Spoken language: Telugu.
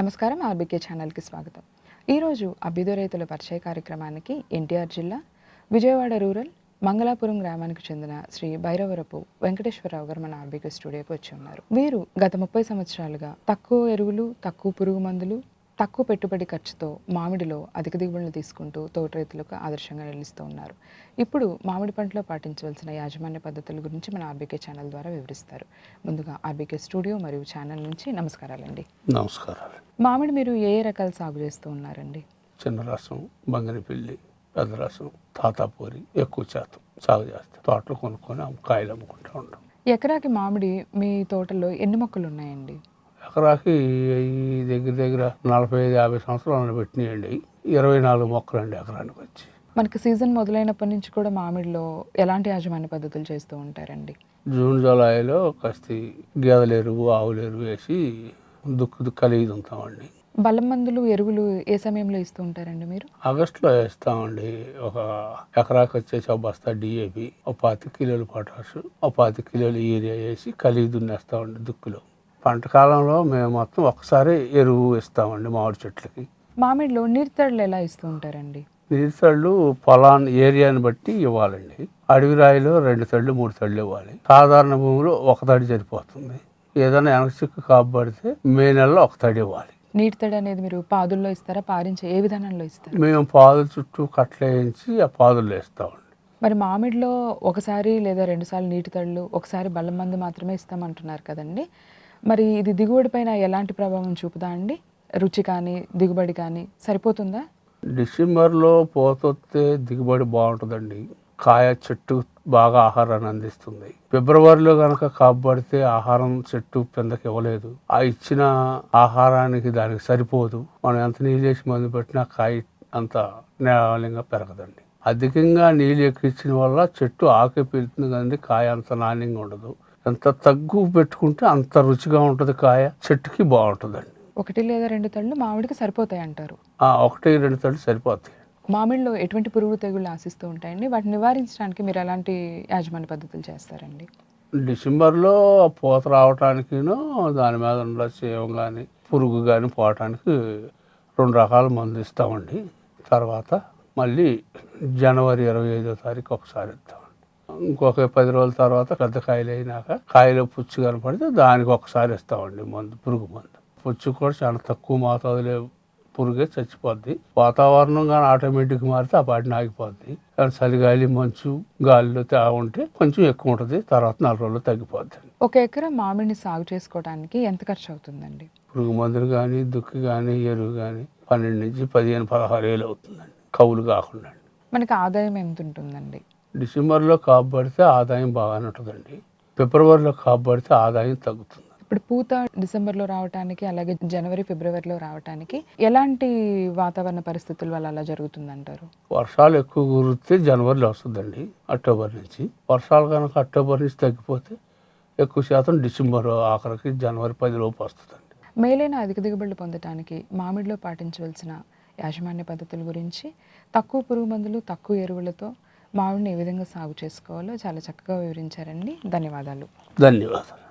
నమస్కారం ఆర్బీకే ఛానల్కి స్వాగతం. ఈరోజు అభ్యుదయ రైతుల పరిచయ కార్యక్రమానికి ఎన్టీఆర్ జిల్లా విజయవాడ రూరల్ మంగళాపురం గ్రామానికి చెందిన శ్రీ భైరవరపు వెంకటేశ్వరరావు గారు మన ఆర్బీకే స్టూడియోకి వచ్చి ఉన్నారు. వీరు గత ముప్పై సంవత్సరాలుగా తక్కువ ఎరువులు తక్కువ పురుగు మందులు తక్కువ పెట్టుబడి ఖర్చుతో మామిడిలో అధిక దిగుబడులు తీసుకుంటూ తోట రైతులకు ఆదర్శంగా నిలుస్తూ ఉన్నారు. ఇప్పుడు మామిడి పంటలో పాటించవలసిన యాజమాన్య పద్ధతుల గురించి మన ఆర్బీకే ఛానల్ ద్వారా వివరిస్తారు. ముందుగా ఆర్బీకే స్టూడియో మరియు ఛానల్ నుంచి నమస్కారాలండి. నమస్కారాలు. మామిడి మీరు ఏ ఏ రకాలు సాగు చేస్తూ ఉన్నారండి? చిన్న రసం బంగినపిల్లి పెద్ద రసం తాతాపూరి ఎక్కువ శాతం సాగు చేస్తాం. తోటలు కొనుక్కొని కాయలు అమ్ముకుంటూ ఉంటాం. ఎకరాకి మామిడి మీ తోటలో ఎన్ని మొక్కలు ఉన్నాయండి? ఎకరాకి దగ్గర దగ్గర నలభై ఐదు యాభై సంవత్సరాలు పెట్టినాయండి. ఇరవై నాలుగు మొక్కలండి ఎకరానికి వచ్చి. మనకి సీజన్ మొదలైనప్పటి నుంచి కూడా మామిడిలో ఎలాంటి యాజమాన్య పద్ధతులు చేస్తూ ఉంటారండి? జూన్ జూలైలో కాస్త గేదెల ఎరువు ఆవుల ఎరువు వేసి దుక్కు దుక్కు కలిగి ఉంటామండి. బలం మందులు ఎరువులు ఏ సమయంలో ఇస్తూ ఉంటారండి మీరు? ఆగస్టులో వేస్తామండి. ఒక ఎకరాకి వచ్చేసి ఒక బస్తా డిఏపి ఒక పాతి కిలోలు పొటాష్ ఒక పాతి కిలోలు యూరియా వేసి కలిగి దున్నేస్తామండి దుక్కులో. పంట కాలంలో మేము మొత్తం ఒకసారి ఎరువు ఇస్తామండి మామిడి చెట్లకి. మామిడిలో నీటి తడులు ఎలా ఇస్తూ ఉంటారండి? తళ్ళు పొలాన్ని ఏరియాని బట్టి ఇవ్వాలండి. అడవి రాయిలో రెండు తళ్ళు మూడు తళ్ళు ఇవ్వాలి. సాధారణ భూమిలో ఒక తడి సరిపోతుంది. ఏదైనా వెనక చిక్కు కాబడితే మే నెలలో ఒక తడి ఇవ్వాలి. నీటి తడి అనేది మీరు పాదుల్లో ఇస్తారా? పారించే ఏ విధానంలో ఇస్తారు? మేము పాదుల చుట్టూ కట్టలేయించి ఆ పాదులు వేస్తామండి మరి మామిడిలో ఒకసారి లేదా రెండుసార్లు నీటి తడులు ఒకసారి బలం మందు మాత్రమే ఇస్తామంటున్నారు కదండి. మరి ఇది దిగుబడి పైన ఎలాంటి ప్రభావం చూపుదా అండి? రుచి కానీ దిగుబడి కానీ సరిపోతుందా? డిసెంబర్లో పోతొస్తే దిగుబడి బాగుంటుందండి. కాయ చెట్టు బాగా ఆహారాన్ని అందిస్తుంది. ఫిబ్రవరిలో కనుక కాపాడితే ఆహారం చెట్టు కిందకి ఇవ్వలేదు. ఆ ఇచ్చిన ఆహారానికి దానికి సరిపోదు. మనం ఎంత నీళ్ళు వేసి మందు పెట్టినా కాయ అంత నేలంగా పెరగదండి. అధికంగా నీళ్ళు ఎక్కించిన వల్ల చెట్టు ఆకే పెరుగుతుంది కానీ కాయ అంత నాణ్యంగా ఉండదు. ఎంత తగ్గు పెట్టుకుంటే అంత రుచిగా ఉంటుంది కాయ. చెట్టుకి బాగుంటుందండి. ఒకటి లేదా రెండు తళ్ళు మామిడికి సరిపోతాయి అంటారు. ఆ ఒకటి రెండు తళ్ళు సరిపోతాయి. మామిడిలో ఎటువంటి పురుగు తెగుళ్ళు ఆశిస్తూ ఉంటాయండి? వాటిని నివారించడానికి మీరు ఎలాంటి యాజమాన్య పద్ధతులు చేస్తారండి? డిసెంబర్లో పూత రావటానికిను దాని మీద ఉన్న చేయం కానీ పురుగు కానీ పోవటానికి రెండు రకాల మందు ఇస్తామండి. తర్వాత మళ్ళీ జనవరి ఇరవై ఐదో తారీఖు ఒకసారి ఇస్తామండి. ఇంకొక పది రోజుల తర్వాత పెద్ద కాయలు అయినాక కాయలో పుచ్చు కనపడితే దానికి ఒకసారి ఇస్తామండి మందు పురుగు మందు. పుచ్చు కూడా చాలా తక్కువ మోతాదులో పురుగే చచ్చిపోద్ది. వాతావరణం కానీ ఆటోమేటిక్ మారితే ఆ పాటిని ఆగిపోద్ది. కానీ చలిగాలి మంచు గాలిలో ఉంటే కొంచెం ఎక్కువ ఉంటుంది. తర్వాత నాలుగు రోజులు తగ్గిపోద్ది. ఒక ఎకరా మామిడిని సాగు చేసుకోవడానికి ఎంత ఖర్చు అవుతుందండి? పురుగు మందులు కానీ దుక్కి కానీ ఎరువు కానీ పన్నెండు నుంచి పదిహేను పదహారు వేలు అవుతుందండి. కవులు కాకుండా మనకి ఆదాయం ఎంత ఉంటుందండి? డిసెంబర్లో కాపు పడితే ఆదాయం బాగానే ఉంటుందండి. ఫిబ్రవరిలో కాపు పడితే ఆదాయం తగ్గుతుంది. ఇప్పుడు పూత డిసెంబర్లో రావటానికి అలాగే జనవరి ఫిబ్రవరిలో రావటానికి ఎలాంటి వాతావరణ పరిస్థితుల వల్ల అలా జరుగుతుందంటారు? వర్షాలు ఎక్కువ కురిస్తే జనవరిలో వస్తుందండి అక్టోబర్ నుంచి. వర్షాలు కనుక అక్టోబర్ నుంచి తగ్గిపోతే ఎక్కువ శాతం డిసెంబర్ ఆఖరికి జనవరి పది లోపు వస్తుందండి. మేలైన అధిక దిగుబడులు పొందటానికి మామిడిలో పాటించవలసిన యాజమాన్య పద్ధతుల గురించి తక్కువ పురుగు మందులు తక్కువ ఎరువులతో మామిడిని ఏ విధంగా సాగు చేసుకోవాలో చాలా చక్కగా వివరించారండి. ధన్యవాదాలు. ధన్యవాదాలు.